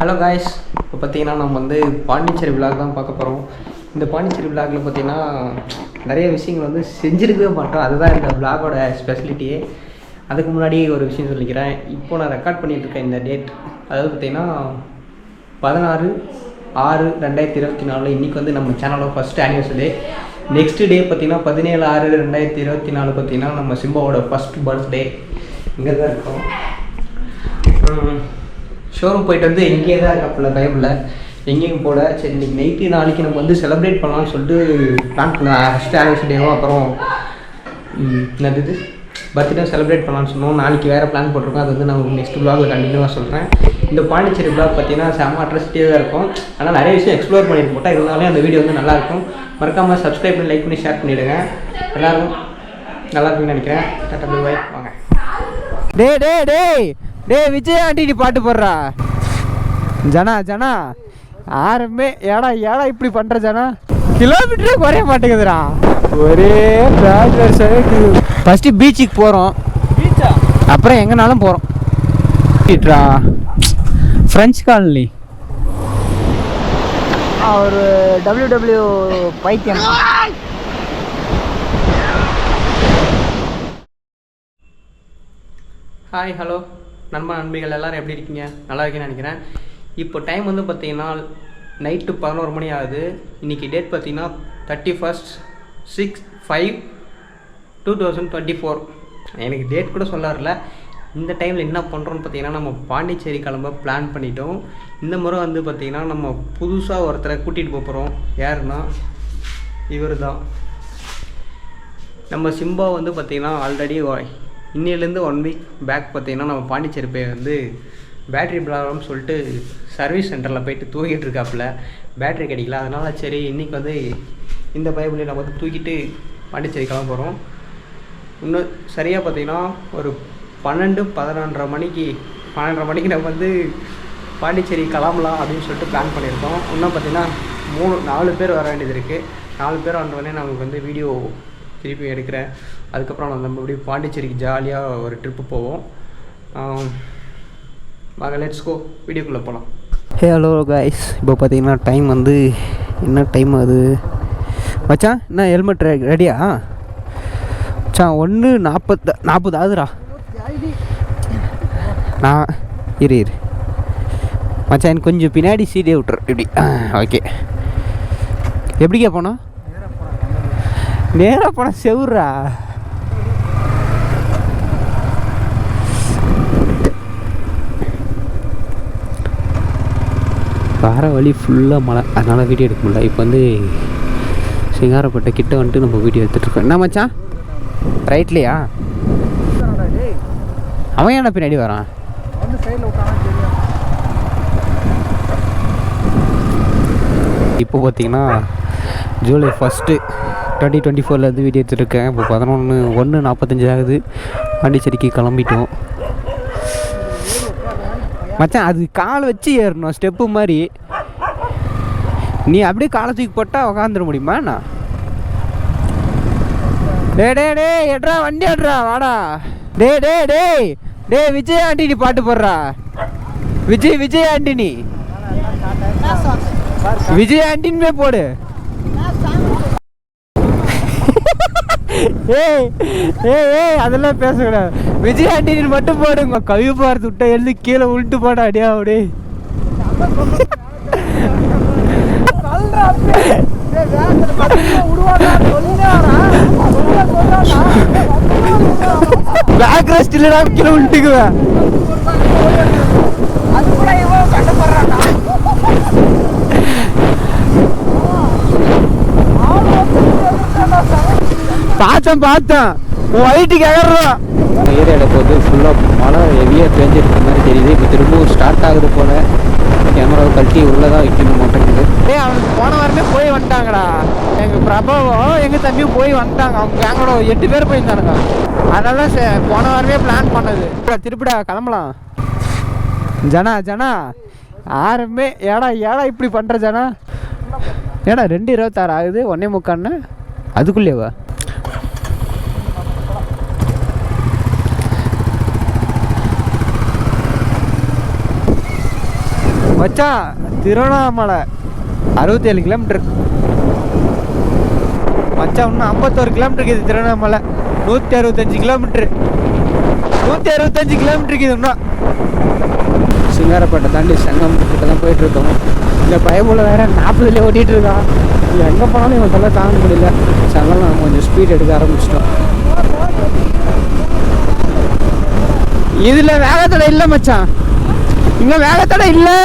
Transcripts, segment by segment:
Hello guys இப்போ பார்த்தீங்கன்னா நம்ம வந்து பாண்டிச்சேரி விழாக் தான் பார்க்க போகிறோம் இந்த பாண்டிச்சேரி விழாக்கில் பார்த்தீங்கன்னா நிறைய விஷயங்கள் வந்து செஞ்சுருக்கவே மாட்டோம். அதுதான் இந்த விழாகோட ஸ்பெஷலிட்டியே அதுக்கு முன்னாடி ஒரு விஷயம் சொல்லிக்கிறேன். இப்போ நான் ரெக்கார்ட் பண்ணிகிட்ருக்கேன் இருக்கேன் இந்த டேட் அதாவது பார்த்தீங்கன்னா பதினாறு ஆறு ரெண்டாயிரத்தி இருபத்தி நாலு. இன்றைக்கி வந்து நம்ம சேனலோட ஃபஸ்ட் ஆனிவர்சரி நெக்ஸ்ட் டே பார்த்தீங்கன்னா பதினேழு ஆறு ரெண்டாயிரத்தி இருபத்தி நாலு பார்த்தீங்கன்னா நம்ம சிம்பாவோட ஃபஸ்ட் பர்த்டே இங்கே தான் இருக்கோம். ஷோரூம் போயிட்டு வந்து இங்கேயே தான் இருக்கப்பல டைமில் எங்கேயும் போல. சரி இன்னைக்கு நைட்டு நாளைக்கு நம்ம வந்து செலிப்ரேட் பண்ணலாம்னு சொல்லிட்டு பிளான் பண்ண ஃபஸ்ட் ஆனிவர்சரியும் அப்புறம் என்னது இது? பர்த்டே செலிப்ரேட் பண்ணலாம்னு சொன்னோம். நாளைக்கு வேறு பிளான் போட்டிருக்கோம். அது வந்து நான் உங்களுக்கு நெக்ஸ்ட் பிளாகில் கண்டினியூவாக சொல்கிறேன் இந்த பாண்டிச்சேரி ப்ளாக் பார்த்தீங்கன்னா செம்ம அட்ரஸ்டியாக தான் இருக்கும். ஆனால் நிறைய விஷயம் எக்ஸ்ப்ளோர் பண்ணிட்டு போட்டால் இருந்தாலும் அந்த வீடியோ வந்து நல்லாயிருக்கும் மறக்காமல் சப்ஸ்கிரைப் பண்ணி லைக் பண்ணி ஷேர் பண்ணிவிடுங்க எல்லோரும் நல்லா இருக்குன்னு நினைக்கிறேன். டாட்டா பை பாய் வாங்க. டே டே டேய்! டேய் விஜய் ஆண்டி நீ பாட்டு போடுறா. ஜனா ஜனா. யாருமே ஏடா ஏடா இப்படி பண்ற ஜனா? கிலோமீட்டரே குறைய மாட்டேங்குதுடா. ஒரே ஃபஸ்ட்டு பீச்சுக்கு போகிறோம் அப்புறம் எங்கனாலும் போகிறோம் ஃப்ரெஞ்ச் காலனி ஒரு டபிள்யூ டபிள்யூ பைத்தியம். ஹாய் ஹலோ நண்பா நண்பிகள் எல்லாரும் எப்படி இருக்கீங்க? நல்லா இருக்கீங்கன்னு நினைக்கிறேன். இப்போ டைம் வந்து பார்த்தீங்கன்னா நைட்டு பதினோரு மணி ஆகுது. இன்றைக்கி டேட் பார்த்தீங்கன்னா thirty first six five two thousand twenty four எனக்கு டேட் கூட சொல்ல வரல இந்த டைமில் என்ன பண்ணுறோன்னு பார்த்தீங்கன்னா நம்ம பாண்டிச்சேரி கிளம்ப பிளான் பண்ணிட்டோம். இந்த முறை வந்து பார்த்திங்கன்னா நம்ம புதுசாக ஒருத்தரை கூட்டிகிட்டு போக போகிறோம் யாருன்னா இவர் தான் நம்ம சிம்பா வந்து பார்த்திங்கன்னா ஆல்ரெடி இன்னிலேருந்து ஒன் வீக் பேக் பார்த்தீங்கன்னா நம்ம பாண்டிச்சேரி போய் வந்து பேட்ரி ப்ராப்ளம்னு சொல்லிட்டு சர்வீஸ் சென்டரில் போயிட்டு தூங்கிட்டு இருக்காப்புல. பேட்ரி கிடைக்கல. அதனால் சரி இன்றைக்கி வந்து இந்த பைபிளை நம்ம வந்து தூக்கிட்டு பாண்டிச்சேரி கிளம்ப போகிறோம் இன்னும் சரியாக பார்த்தீங்கன்னா ஒரு பன்னெண்டு பதினொன்றரை மணிக்கு பன்னெண்டரை மணிக்கு நம்ம வந்து பாண்டிச்சேரி கிளம்பலாம் அப்படின்னு சொல்லிட்டு பிளான் பண்ணியிருக்கோம். இன்னும் பார்த்தீங்கன்னா மூணு நாலு பேர் வர வேண்டியது இருக்குது நாலு பேர் வந்தவொடனே நமக்கு வந்து வீடியோ திருப்பி எடுக்கிறேன். அதுக்கப்புறம் நம்ம அப்படியே பாண்டிச்சேரிக்கு ஜாலியாக ஒரு ட்ரிப்பு போவோம். வாங்க லெட்ஸ் கோ வீடியோக்குள்ளே போகலாம் ஹே ஹலோ கைஸ் இப்போ பார்த்தீங்கன்னா டைம் வந்து என்ன டைம் அது? மச்சான் என்ன ஹெல்மெட் ரெடியா மச்சான் ஒன்று நாற்பத்து நாற்பது ஆகுதுரா நான் இரு இரு. மச்சான் எனக்கு கொஞ்சம் பின்னாடி சீடே விட்டுரு. இப்படி. ஓகே எப்படிக்கா போனோம்? நேராக போனால் செவுர்றா. வர வழி ஃபுல்லாக மழை. அதனால் வீடியோ எடுக்க முடியல. இப்போ வந்து சிங்காரப்பட்ட கிட்ட வந்துட்டு நம்ம வீடியோ எடுத்துகிட்ருக்கோம் என்ன மச்சான்? ரைட்லையா அவன் என்ன பின்னாடி வரான்? இப்போ பார்த்தீங்கன்னா ஜூலை ஃபஸ்ட்டு டுவெண்ட்டி டுவெண்ட்டி ஃபோர்லேருந்து வீடியோ எடுத்துருக்கேன் இப்போ பதினொன்று ஒன்று நாற்பத்தஞ்சு ஆகுது. பாண்டிச்சேரிக்கு கிளம்பிட்டோம். மச்சான் அது கால் வச்சு ஏறணும் ஸ்டெப்பு மாதிரி. நீ அப்படியே காலை தூக்கி போட்டால் உக்காந்துட முடியுமா நான் டே டே டே எட்ரா வண்டி எட்ரா வாடா. டே டே டேய் டே விஜய் ஆண்டினி பாட்டு போடுறா. விஜய் விஜய் ஆண்டினி விஜய் ஆண்டின்மே போடு. ஏய் ஏய் ஏய் அதெல்லாம் பேசக்கூடாது. விஜய் ஆண்டினி மட்டும் போடுங்க. கவி பார்த்து விட்ட எழுந்து கீழே உள்ட்டு போட அடியா அப்படி. பேக் ரெஸ்ட் இல்லடா கீழே உள்ட்டுக்குவேன் பார்த்தேன் பார்த்தேன். வயிற்றுக்கு எகறான் ஏரியாவில் போது ஃபுல்லாக மழை ஹெவியாக பேஞ்சிருக்க மாதிரி தெரியுது. இப்போ திரும்பவும் ஸ்டார்ட் ஆகுது போல். கேமராவை கழட்டி உள்ளே தான் வைக்கணும் மாட்டேங்குது ஏய் அவனுக்கு போன வாரமே போய் வந்துட்டாங்கடா. எங்கள் பிரபாவும் எங்கள் தம்பியும் போய் வந்துட்டாங்க. அவங்க கேங்கோட எட்டு பேர் போயிருந்தானுங்க. அதனால சே- போன வாரமே பிளான் பண்ணது. திருப்பிடா கிளம்பலாம். ஜனா ஜனா. யாருமே ஏடா ஏடா இப்படி பண்ணுற ஜனா? ஏடா ரெண்டு இருபத்தாறு ஆகுது ஒன்னே முக்கான்னு அதுக்குள்ளேவா? மச்சான் திருவண்ணாமலை அறுபத்தேழு கிலோமீட்டர் மச்சான் இன்னும் ஐம்பத்தோரு கிலோமீட்டர் இருக்குது திருவண்ணாமலை. நூற்றி அறுபத்தஞ்சு கிலோமீட்ரு நூற்றி அறுபத்தஞ்சு கிலோமீட்டர் இருக்குது இன்னும். சிங்காரப்பேட்டை தாண்டி சங்கம் கிட்ட தான் போயிட்டுருக்கோம். இந்த பயமுள்ள வேற நாற்பதுலேயே ஓட்டிட்டு இருக்கான் இல்லை எங்கே போனாலும் இவன் தலை தாங்க முடியல. சங்கம் நம்ம கொஞ்சம் ஸ்பீட் எடுக்க ஆரம்பிச்சிட்டோம். இதில் வேகத்தில் இல்லை மச்சான். இங்க வேகத்தடை இல்லை.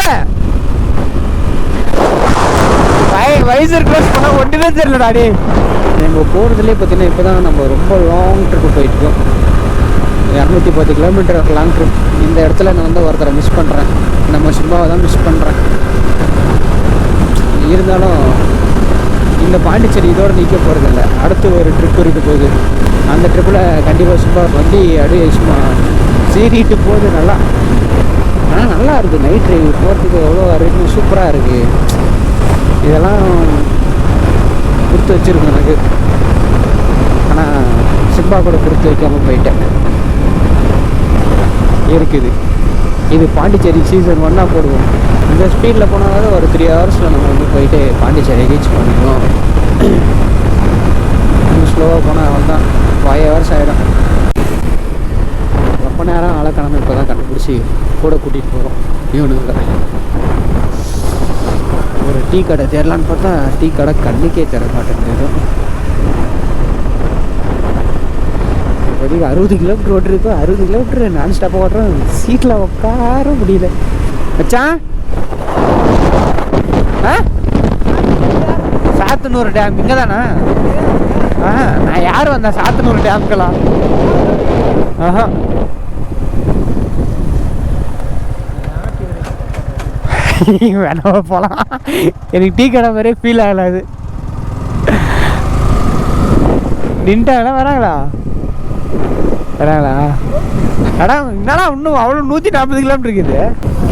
வைசர் க்ளோஸ் பண்ண ஒன்றுமே தெரியலடா டே நம்ம போகிறதுலேயே பார்த்தீங்கன்னா இப்போ தான் நம்ம ரொம்ப லாங் ட்ரிப்பு போயிட்டுருக்கோம். இரநூத்தி பத்து கிலோமீட்டர் லாங் ட்ரிப் இந்த இடத்துல நான் வந்து ஒருத்தரை மிஸ் பண்ணுறேன் நம்ம சிம்பாவை தான் மிஸ் பண்ணுறேன் இருந்தாலும் இந்த பாண்டிச்சேரி இதோட நிற்க போகிறதில்ல அடுத்து ஒரு ட்ரிப் இருக்க போகுது. அந்த ட்ரிப்பில் கண்டிப்பாக சும்மா வண்டி அப்படியே சும்மா சீறிட்டு போகுது நல்லா. ஆனால் நல்லா இருக்குது நைட் ட்ரைவ் போகிறதுக்கு எவ்வளோ அருமையாக சூப்பராக இருக்குது இதெல்லாம் கொடுத்து வச்சிருக்கோம் எனக்கு. ஆனால் சிம்பா கூட கொடுத்து வைக்காமல் போயிட்டேன். இருக்குது. இது பாண்டிச்சேரி சீசன் ஒன்னாக போடுவோம். இந்த ஸ்பீடில் போனாலும் ஒரு த்ரீ ஹவர்ஸில் நம்ம வந்து போயிட்டு பாண்டிச்சேரி ரீச் பண்ணிடுவோம். ஸ்லோவாக போனால் அவன் தான் ஃபைவ் ஹவர்ஸ் ஆகிடும் ரொம்ப நேரம் ஆளக்கணமே இப்போ தான் கண்டுபிடிச்சி கூட கூட்டிகிட்டு போகிறோம் இவனுங்க ஒரு டீ கடை தேரலான்னு பார்த்தா டீ கடை கண்ணுக்கே தர மாட்டேங்குது. இப்போதைக்கு அறுபது கிலோமீட்டர் ஓட்டிருக்கோம் அறுபது கிலோமீட்டர் நான் ஸ்டாப்பாக ஓட்டுறோம். சீட்டில் உட்கார முடியல. வச்சா ஆ? சாத்தனூர் டேம் இங்கே தானா ஆ நான் யார் வந்தேன் சாத்தனூர் டேம்க்கெல்லாம்? ஆஹா. வேணாம போகலாம் எனக்கு டீ கடை மாதிரியே ஃபீல் ஆகலாம் அது. நின்ட்டாங்களா வராங்களா? வராங்களா? அடா என்னடா இன்னும் அவ்வளோ நூற்றி நாற்பது கிலோமீட்டர் இருக்குது.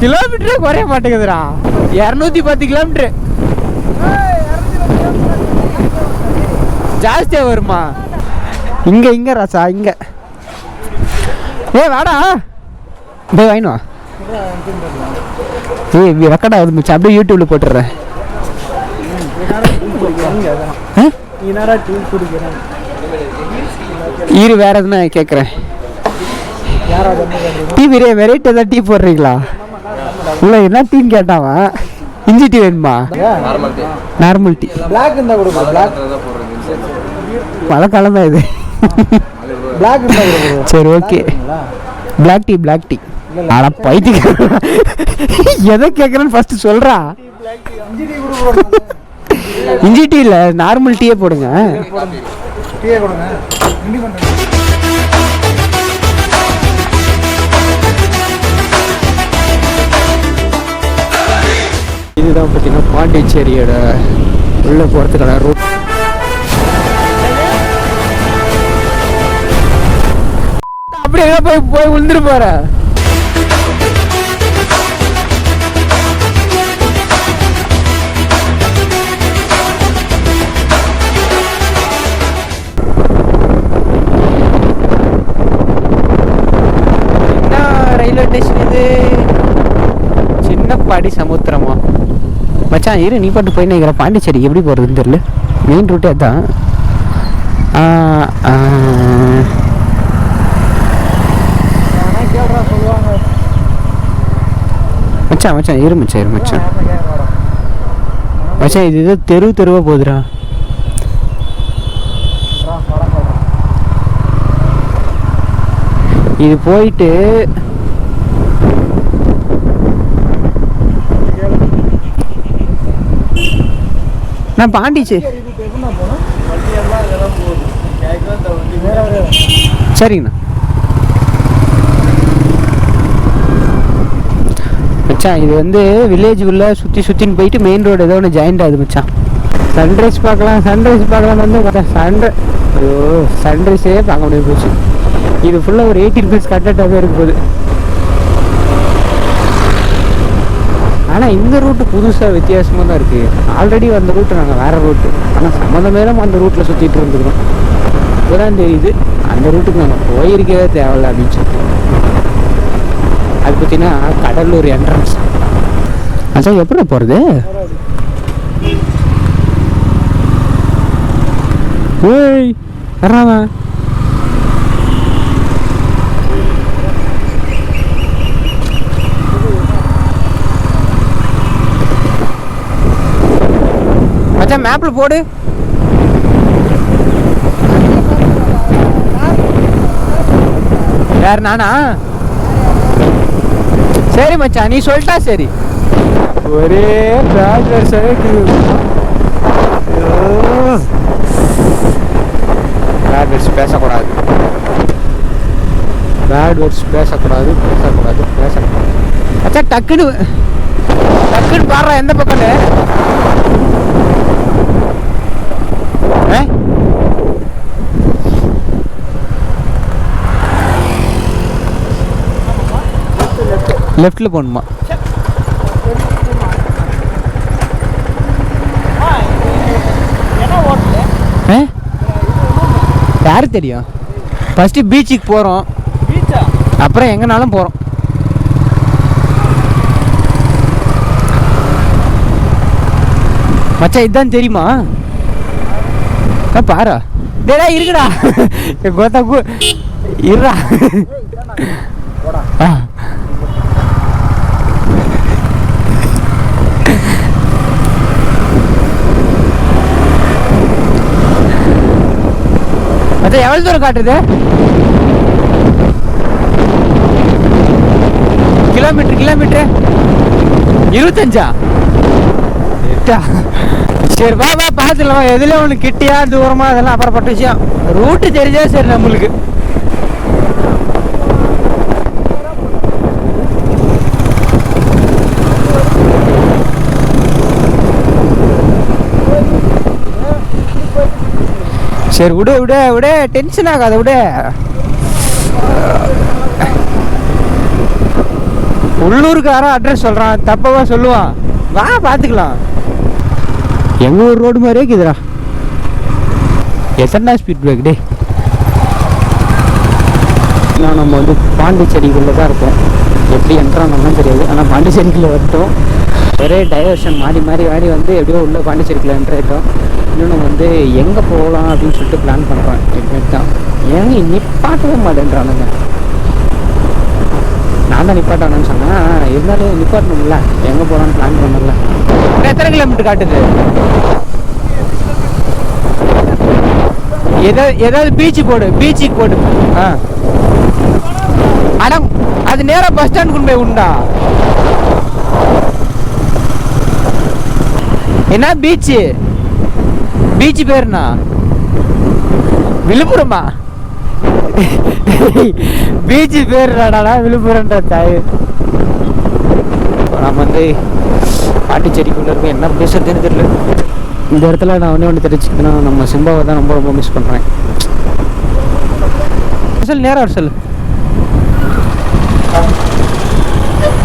கிலோமீட்டரே குறைய மாட்டேங்குதுடா. இரநூத்தி பத்து கிலோமீட்ரு ஜாஸ்தியாக வருமா? இங்கே இங்கே ராசா இங்கே. ஏ வாடா. போய் வாங்கினு ஏய் ரெக்கார்ட் ஆகுது மச்சான் அப்படியே யூடியூப்ல போட்டுடுறேன். ஆ? இரு வேற எதுனா கேட்குறேன் டீ வெரே வெரைட்டி ஏதாவது டீ போடுறீங்களா? இல்லை என்ன டீன்னு கேட்டாவா? இஞ்சி டீ வேணுமா? Normal tea. பிளாக் இருந்தா கொடுங்க பிளாக் மழை காலம் தான் இது பிளாக் சரி okay black tea black tea. ஆனா பைத்தியம் எதை கேட்குறேன்னு ஃபர்ஸ்ட் சொல்றா. இஞ்சி டீ இல்லை நார்மல் டீயே போடுங்க. இதுதான் பார்த்தீங்கன்னா பாண்டிச்சேரியோட உள்ள போகிறதுக்கான ரூட் அப்படியே போய் போய் விழுந்துட்டு போற? பாடி சமுத்திரமா? மச்சான் இரு நீ பாட்டு போய் நினைக்கிற பாண்டிச்சேரி எப்படி போகிறதுன்னு தெரியல. மெயின் ரூட்டே தான் மச்சான் மச்சான் இரு மச்சான் இரு மச்சான். மச்சான் இது ஏதோ தெரு தெருவாக போகுதுடா. இது போயிட்டு நான் பாண்டிச்சு. சரிங்கண்ணா. மச்சான் இது வந்து வில்லேஜ் உள்ள சுற்றி சுற்றின்னு போயிட்டு மெயின் ரோடு ஏதோ ஒன்று ஜாயிண்ட் ஆகுது மச்சான். சன்ரைஸ் பார்க்கலாம் சன்ரைஸ் பார்க்கலாம் வந்து பார்த்தா சன்ரை ஐயோ சன்ரைஸே பார்க்க முடியாது போச்சு. இது ஃபுல்லாக ஒரு எயிட்டி ருபீஸ் கட்டட்டாகவே இருக்கும் போது ஆனால் இந்த ரூட்டு புதுசாக வித்தியாசமாக தான் இருக்குது ஆல்ரெடி வந்த ரூட்டு நாங்கள் வேறு ரூட்டு ஆனால் சம்மந்தமே நம்ம அந்த ரூட்டில் சுற்றிட்டு இருந்துக்கிறோம் இப்போதான் தெரியுது அந்த ரூட்டுக்கு நாங்கள் போயிருக்கவே தேவையில்ல அப்படின்னு சொல்லிட்டு. அது பார்த்தீங்கன்னா கடலூர் என்ட்ரன்ஸ் அச்சா எப்படி போகிறது ஏய் வர்றாவன் மச்சான் மேப்ல போடு. யார் நானா? சரி மச்சான் நீ சொல்லிட்டா சரி. ஒரே பேட்லர் பேட் வேர்ட்ஸ் பேசக்கூடாது. பேட் வேர்ட்ஸ் பேசக்கூடாது பேசக்கூடாது பேசக்கூடாது. அச்சா டக்குன்னு டக்குன்னு பாடுறா எந்த பக்கம்னு ஆ? லெஃப்டில் போகணுமா? யாரு தெரியும்? ஃபஸ்ட்டு பீச்சுக்கு போகிறோம் அப்புறம் எங்கனாலும் போகிறோம் மச்சான் இதுதான் தெரியுமா? ஆ, பாரா. டேடா இருக்குடா கோத்தா இருடா ஆ அது எவ்வளோ தூரம் காட்டுது கிலோமீட்டர் கிலோமீட்டர். இருபத்தஞ்சா? சரி வா வா பார்த்துக்கலாம் எதுல ஒன்று கிட்டியா தூரமா அதெல்லாம் அப்புறப்பட்ட விஷயம். ரூட்டு தெரிஞ்சா சரி நம்மளுக்கு. சரி விடு விடு விடு. டென்ஷன் ஆகாத விடு. உள்ளூருக்காரன் அட்ரஸ் சொல்கிறான் தப்பவா சொல்லுவான். வா பார்த்துக்கலாம் எங்கள் ஊர் ரோடு மாதிரியே இருக்குதுடா. எத்தனை ஸ்பீட் பிரேக் டே நான் நம்ம வந்து பாண்டிச்சேரிக்குள்ளே தான் இருக்கோம். எப்படி என்ட்ரானோம்னு தெரியாது. ஆனால் பாண்டிச்சேரிக்குள்ளே வரட்டும் ஒரே டைவர்ஷன் மாறி மாறி மாறி வந்து எப்படியோ உள்ளே பாண்டிச்சேரிக்குள்ளே என்ட்ரு ஆகிட்டோம் இன்னொன்று வந்து எங்கே போகலாம் அப்படின்னு சொல்லிட்டு பிளான் பண்ணுறேன் எப்படின்னு தான். ஏன் நிப்பாட்டவே மாட்டேன்றானுங்க. நான் தான் நிப்பாட்டணும்னு சொன்னேன். இருந்தாலும் நிப்பாட்டணும்ல எங்கே போகலான்னு பிளான் பண்ணல. எத்தனை கிலோமீட்டர் காட்டுது? ஏதாவது ஏதாவது பீச்சு போடு பீச்சுக்கு போடு. ஆ. அடம் அது நேராக பஸ் ஸ்டாண்ட் கொண்டு போய் உண்டா? என்ன பீச்சு பீச் பேருண்ணா. விழுப்புரமா? பீச் பேர் விழுப்புரம்ன்ற தாய். நம்ம வந்து பாட்டிச்சேரிக்குள்ள இருக்க என்ன பேசுறதுன்னு தெரியல. இந்த இடத்துல நான் ஒன்றே ஒன்று தெரிஞ்சுக்கணும் நம்ம சிம்பாவை தான் ரொம்ப ரொம்ப மிஸ் பண்ணுறேன் சொல் நேரம் சொல் சொல்லு.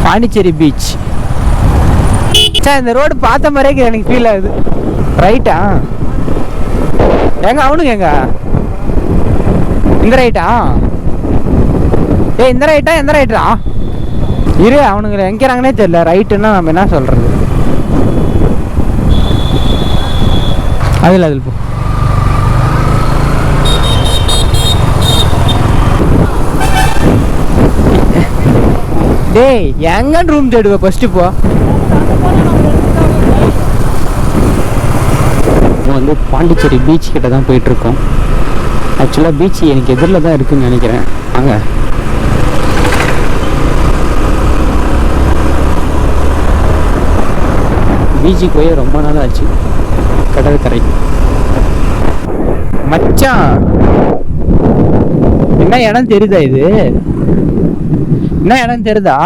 பாண்டிச்சேரி பீச் சார் இந்த ரோடு பார்த்த மாதிரியே எனக்கு ஃபீல் ஆகுது. ரைட்டா எங்க அவனுங்க எங்க? இந்த ரைட்டா ஏ இந்த ரைட்டா எந்த ரைட்டா இரு அவனுங்க எங்கிறாங்கன்னே தெரியல. ரைட்டுன்னா நம்ம என்ன சொல்றது? அதில் அதில் போ. டேய் எங்கன்னு ரூம் தேடுவேன் ஃபஸ்ட்டு போ. இப்போ வந்து பாண்டிச்சேரி பீச் கிட்ட தான் போயிட்டு இருக்கோம் ஆக்சுவலாக பீச் எனக்கு எதிரில் தான் இருக்குன்னு நினைக்கிறேன். வாங்க. பீச்சுக்கு போய் ரொம்ப நாள் ஆச்சு. கடற்கரை. மச்சான். என்ன இடம் தெரியுதா இது? என்ன இடம் தெரியுதா?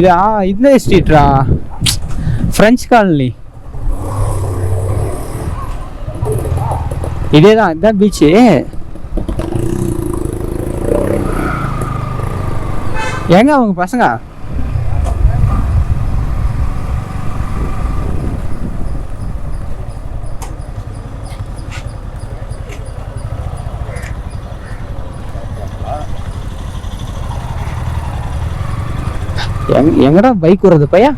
இது ஆ இந்த ஸ்ட்ரீட்ரா ஃப்ரெஞ்ச் காலனி இதே தான் இதுதான் பீச்சு எங்க அவங்க பசங்க? எங் எங்கடா பைக் வருது பையா?